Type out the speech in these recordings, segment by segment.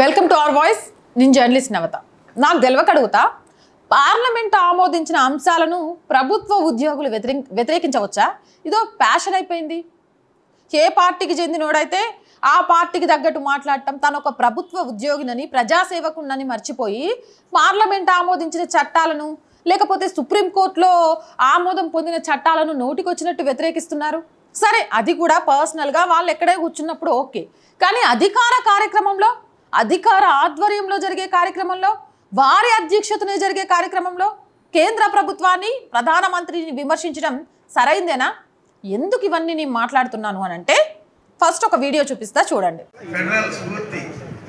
Welcome to our voice నేను journalist Navatha. నాకు తెలవకడుగుతా పార్లమెంట్ ఆమోదించిన అంశాలను ప్రభుత్వ ఉద్యోగులు వ్యతిరే వ్యతిరేకించవచ్చా? ఇదో ప్యాషన్ అయిపోయింది. ఏ పార్టీకి చెందినోడైతే ఆ పార్టీకి తగ్గట్టు మాట్లాడటం తను ఒక ప్రభుత్వ ఉద్యోగినని ప్రజాసేవకుండని మర్చిపోయి పార్లమెంట్ ఆమోదించిన చట్టాలను లేకపోతే సుప్రీంకోర్టులో ఆమోదం పొందిన చట్టాలను నోటికొచ్చినట్టు వ్యతిరేకిస్తున్నారు? సరే అది కూడా పర్సనల్గా వాళ్ళు ఎక్కడే కూర్చున్నప్పుడు ఓకే. కానీ అధికార కార్యక్రమంలో అధికార ఆధ్వర్యంలో జరిగే కార్యక్రమంలో వారి అధ్యక్షతనే జరిగే కార్యక్రమంలో కేంద్ర ప్రభుత్వాన్ని ప్రధానమంత్రిని విమర్శించడం సరైందేనా? ఎందుకు ఇవన్నీ నేను మాట్లాడుతున్నాను అని అంటే ఫస్ట్ ఒక వీడియో చూపిస్తా చూడండి. ఫెడరల్ స్ఫూర్తి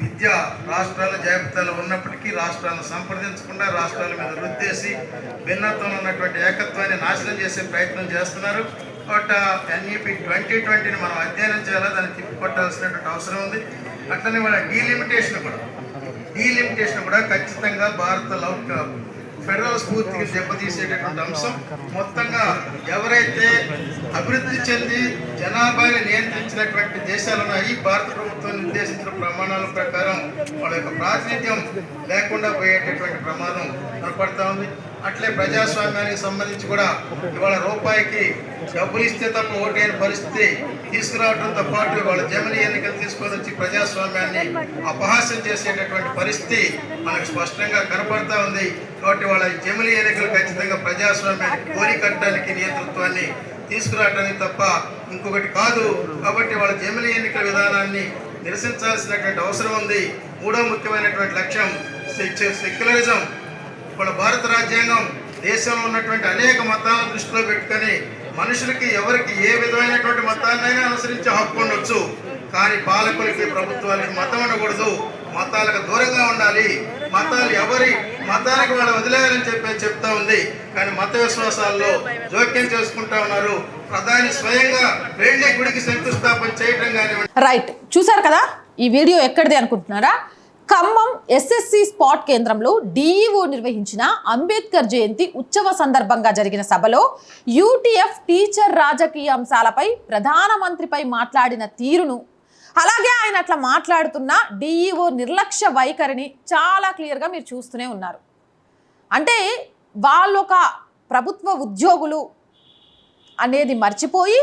విద్య రాష్ట్రాల జాబితాలో ఉన్నప్పటికీ రాష్ట్రాలను సంప్రదించకుండా రాష్ట్రాల మీద రుద్దేసి భిన్నత్వంలో ఉన్నటువంటి ఏకత్వాన్ని నాశనం చేసే ప్రయత్నం చేస్తున్నారు. బట్ ఎన్ఈపి ట్వంటీ ట్వంటీని మనం అధ్యయనం చేయాలా? దాన్ని తిప్పికొట్టాల్సినటువంటి అవసరం ఉంది. అట్లనే వాళ్ళ డీలిమిటేషన్ కూడా. డీలిమిటేషన్ కూడా ఖచ్చితంగా భారత లౌట్ ఫెడరల్ స్ఫూర్తికి దెబ్బతీసేటటువంటి అంశం. మొత్తంగా ఎవరైతే అభివృద్ధి చెంది జనాభాని నియంత్రించినటువంటి దేశాలు ఉన్నాయి భారత ప్రభుత్వం నిర్దేశించిన ప్రమాణాల ప్రకారం వాళ్ళ యొక్క ప్రాతినిధ్యం లేకుండా పోయేటటువంటి ప్రమాదం కనపడతా ఉంది. అట్లే ప్రజాస్వామ్యానికి సంబంధించి కూడా ఇవాళ రూపాయికి డబ్బులు ఇస్తే తప్ప ఓటైన పరిస్థితి తీసుకురావడంతో పాటు వాళ్ళ జమిని ఎన్నికలు తీసుకొని వచ్చి ప్రజాస్వామ్యాన్ని అపహాస్యం చేసేటటువంటి పరిస్థితి మనకు స్పష్టంగా కనపడతా ఉంది. కాబట్టి వాళ్ళ జమిని ఎన్నికలు ఖచ్చితంగా ప్రజాస్వామ్యాన్ని కోరికట్టడానికి నియంతృత్వాన్ని తీసుకురావడానికి తప్ప ఇంకొకటి కాదు. కాబట్టి వాళ్ళ జమిని ఎన్నికల విధానాన్ని నిరసించాల్సినటువంటి అవసరం ఉంది. మూడో ముఖ్యమైనటువంటి లక్ష్యం సెక్యులరిజం. మన భారత రాజ్యాంగం దేశంలో ఉన్నటువంటి అనేక మతాలను దృష్టిలో పెట్టుకొని మనుషులకి ఎవరికి ఏ విధమైనటువంటి మతాన్నైనా అనుసరించే హక్కు ఉండొచ్చు. కానీ పాలకులకి ప్రభుత్వాలకి మతం ఉండకూడదు. మతాలకు దూరంగా ఉండాలి. మతాలు ఎవరి మతానికి వాళ్ళు వదిలేయాలని చెప్పి చెప్తా ఉంది. కానీ మత విశ్వాసాల్లో జోక్యం చేసుకుంటా ఉన్నారు. ప్రధాని స్వయంగా వెళ్ళి గుడికి శంకుస్థాపన చేయటం కానివ్వండి. రైట్. చూసారు కదా? ఈ వీడియో ఎక్కడిది అనుకుంటున్నారా? ఖమ్మం ఎస్ఎస్సి స్పాట్ కేంద్రంలో డిఈఓ నిర్వహించిన అంబేద్కర్ జయంతి ఉత్సవ సందర్భంగా జరిగిన సభలో యూటీఎఫ్ టీచర్ రాజకీయ అంశాలపై ప్రధానమంత్రిపై మాట్లాడిన తీరును అలాగే ఆయన అట్లా మాట్లాడుతున్న డిఈఓ నిర్లక్ష్య వైఖరిని చాలా క్లియర్గా మీరు చూస్తూనే ఉన్నారు. అంటే వాళ్ళొక ప్రభుత్వ ఉద్యోగులు అనేది మర్చిపోయి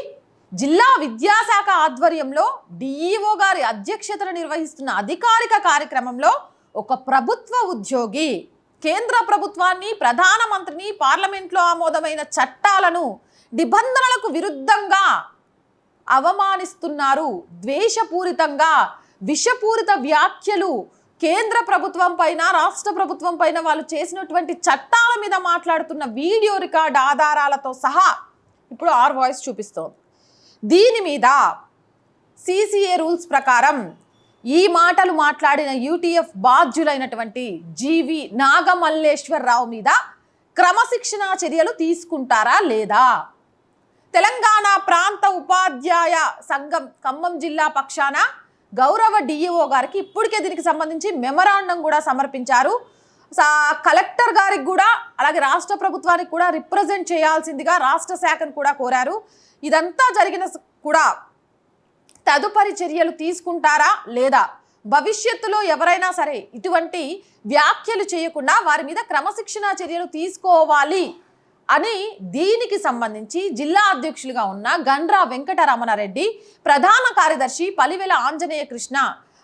జిల్లా విద్యాశాఖ ఆధ్వర్యంలో డిఈఓ గారి అధ్యక్షతను నిర్వహిస్తున్న అధికారిక కార్యక్రమంలో ఒక ప్రభుత్వ ఉద్యోగి కేంద్ర ప్రభుత్వాన్ని ప్రధానమంత్రిని పార్లమెంట్లో ఆమోదమైన చట్టాలను నిబంధనలకు విరుద్ధంగా అవమానిస్తున్నారు. ద్వేషపూరితంగా విషపూరిత వ్యాఖ్యలు కేంద్ర ప్రభుత్వం పైన రాష్ట్ర ప్రభుత్వం పైన వాళ్ళు చేసినటువంటి చట్టాల మీద మాట్లాడుతున్న వీడియో రికార్డ్ ఆధారాలతో సహా ఇప్పుడు ఆర్ వాయిస్ చూపిస్తోంది. దీని మీద సిసిఏ రూల్స్ ప్రకారం ఈ మాటలు మాట్లాడిన యూటీఎఫ్ బాధ్యులైనటువంటి జీవి నాగమల్లేశ్వరరావు మీద క్రమశిక్షణా చర్యలు తీసుకుంటారా లేదా? తెలంగాణ ప్రాంత ఉపాధ్యాయ సంఘం ఖమ్మం జిల్లా పక్షాన గౌరవ డిఈఓ గారికి ఇప్పటికే దీనికి సంబంధించి మెమరాండం కూడా సమర్పించారు. సా- కలెక్టర్ గారికి కూడా అలాగే రాష్ట్ర ప్రభుత్వానికి కూడా రిప్రజెంట్ చేయాల్సిందిగా రాష్ట్ర శాఖను కూడా కోరారు. ఇదంతా జరిగిన కూడా తదుపరి చర్యలు తీసుకుంటారా లేదా? భవిష్యత్తులో ఎవరైనా సరే ఇటువంటి వ్యాఖ్యలు చేయకుండా వారి మీద క్రమశిక్షణ చర్యలు తీసుకోవాలి. అని దీనికి సంబంధించి జిల్లా అధ్యక్షులుగా ఉన్న గండ్రా వెంకటరమణారెడ్డి ప్రధాన కార్యదర్శి పలివెల ఆంజనేయ కృష్ణ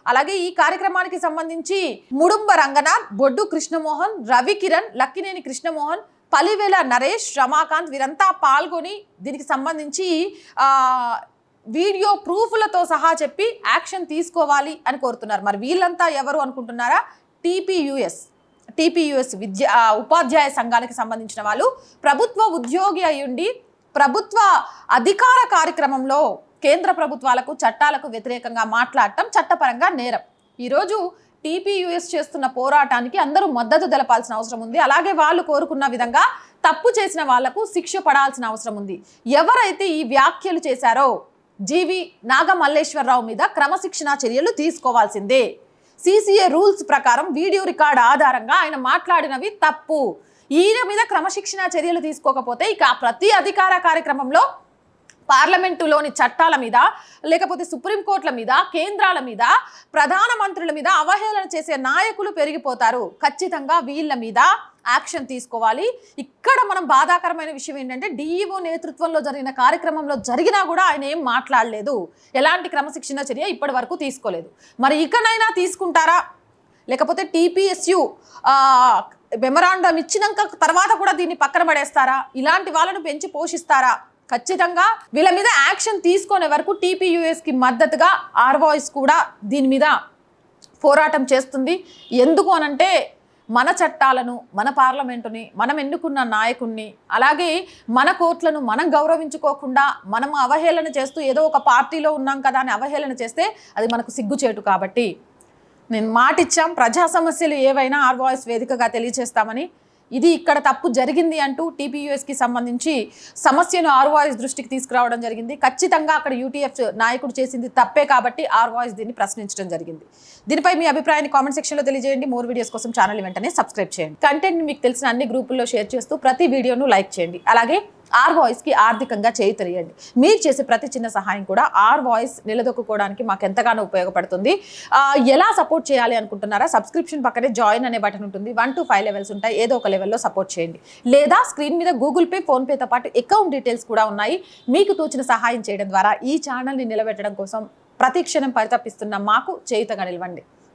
అలాగే ఈ కార్యక్రమానికి సంబంధించి ముడుంబ రంగనాథ్ బొడ్డు కృష్ణమోహన్ రవికిరణ్ లక్కినేని కృష్ణమోహన్ పలివేల నరేష్ రమాకాంత్ వీరంతా పాల్గొని దీనికి సంబంధించి వీడియో ప్రూఫ్లతో సహా చెప్పి యాక్షన్ తీసుకోవాలి అని కోరుతున్నారు. మరి వీళ్ళంతా ఎవరు అనుకుంటున్నారా? టీపీయుఎస్. టీపీయుఎస్ విద్య ఉపాధ్యాయ సంఘానికి సంబంధించిన వాళ్ళు ప్రభుత్వ ఉద్యోగి అయ్యుండి ప్రభుత్వ అధికార కార్యక్రమంలో కేంద్ర ప్రభుత్వాలకు చట్టాలకు వ్యతిరేకంగా మాట్లాడటం చట్టపరంగా నేరం. ఈరోజు టీపీయుఎస్ చేస్తున్న పోరాటానికి అందరూ మద్దతు తెలపాల్సిన అవసరం ఉంది. అలాగే వాళ్ళు కోరుకున్న విధంగా తప్పు చేసిన వాళ్ళకు శిక్ష పడాల్సిన అవసరం ఉంది. ఎవరైతే ఈ వ్యాఖ్యలు చేశారో జీవి నాగమల్లేశ్వరరావు మీద క్రమశిక్షణా చర్యలు తీసుకోవాల్సిందే. సీసీఏ రూల్స్ ప్రకారం వీడియో రికార్డ్ ఆధారంగా ఆయన మాట్లాడినవి తప్పు. ఈయన మీద క్రమశిక్షణ చర్యలు తీసుకోకపోతే ఇక ప్రతి అధికార కార్యక్రమంలో పార్లమెంటులోని చట్టాల మీద లేకపోతే సుప్రీంకోర్టుల మీద కేంద్రాల మీద ప్రధానమంత్రుల మీద అవహేళన చేసే నాయకులు పెరిగిపోతారు. ఖచ్చితంగా వీళ్ళ మీద యాక్షన్ తీసుకోవాలి. ఇక్కడ మనం బాధాకరమైన విషయం ఏంటంటే డిఈఓ నేతృత్వంలో జరిగిన కార్యక్రమంలో జరిగినా కూడా ఆయన ఏం మాట్లాడలేదు. ఎలాంటి క్రమశిక్షణ చర్య ఇప్పటి వరకు తీసుకోలేదు. మరి ఇకనైనా తీసుకుంటారా? లేకపోతే టీపీఎస్యు మెమరాండం ఇచ్చినాక తర్వాత కూడా దీన్ని పక్కన పడేస్తారా? ఇలాంటి వాళ్ళను పెంచి పోషిస్తారా? ఖచ్చితంగా వీళ్ళ మీద యాక్షన్ తీసుకునే వరకు టీపీయూఎస్కి మద్దతుగా ఆర్వాయిస్ కూడా దీని మీద పోరాటం చేస్తుంది. ఎందుకు అనంటే మన చట్టాలను మన పార్లమెంటుని మనం ఎన్నుకున్న నాయకుణ్ణి అలాగే మన కోర్టులను మనం గౌరవించుకోకుండా మనం అవహేళన చేస్తూ ఏదో ఒక పార్టీలో ఉన్నాం కదా అని అవహేళన చేస్తే అది మనకు సిగ్గుచేటు కాబట్టి. నేను మాటిచ్చాం ప్రజా సమస్యలు ఏవైనా ఆర్వాయిస్ వేదికగా తెలియజేస్తామని ఇది ఇక్కడ తప్పు జరిగింది అంటూ టీపీయూఎస్కి సంబంధించి సమస్యను ఆర్వాయిస్ దృష్టికి తీసుకురావడం జరిగింది. ఖచ్చితంగా అక్కడ యూటీఎఫ్ నాయకుడు చేసింది తప్పే కాబట్టి ఆర్వాయిస్ దీన్ని ప్రశ్నించడం జరిగింది. దీనిపై మీ అభిప్రాయాన్ని కామెంట్ సెక్షన్లో తెలియజేయండి. మోర్ వీడియోస్ కోసం ఛానల్ వెంటనే సబ్స్క్రైబ్ చేయండి. కంటెంట్ మీకు తెలిసిన అన్ని గ్రూపుల్లో షేర్ చేస్తూ ప్రతి వీడియోను లైక్ చేయండి. అలాగే ఆర్ వాయిస్కి ఆర్థికంగా చేయి మీరు చేసే ప్రతి చిన్న సహాయం కూడా ఆర్ వాయిస్ నిలదొక్కుకోవడానికి మాకు ఎంతగానో ఉపయోగపడుతుంది. ఎలా సపోర్ట్ చేయాలి అనుకుంటున్నారా? సబ్స్క్రిప్షన్ పక్కనే జాయిన్ అనే బటన్ ఉంటుంది. వన్ టు ఫైవ్ లెవెల్స్ ఉంటాయి. ఏదో ఒక లెవెల్లో సపోర్ట్ చేయండి. లేదా స్క్రీన్ మీద గూగుల్ పే ఫోన్పేతో పాటు అకౌంట్ డీటెయిల్స్ కూడా ఉన్నాయి. మీకు తోచిన సహాయం చేయడం ద్వారా ఈ ఛానల్ని నిలబెట్టడం కోసం ప్రతి క్షణం పరితపిస్తున్న మాకు చేయుతగా నిలవండి.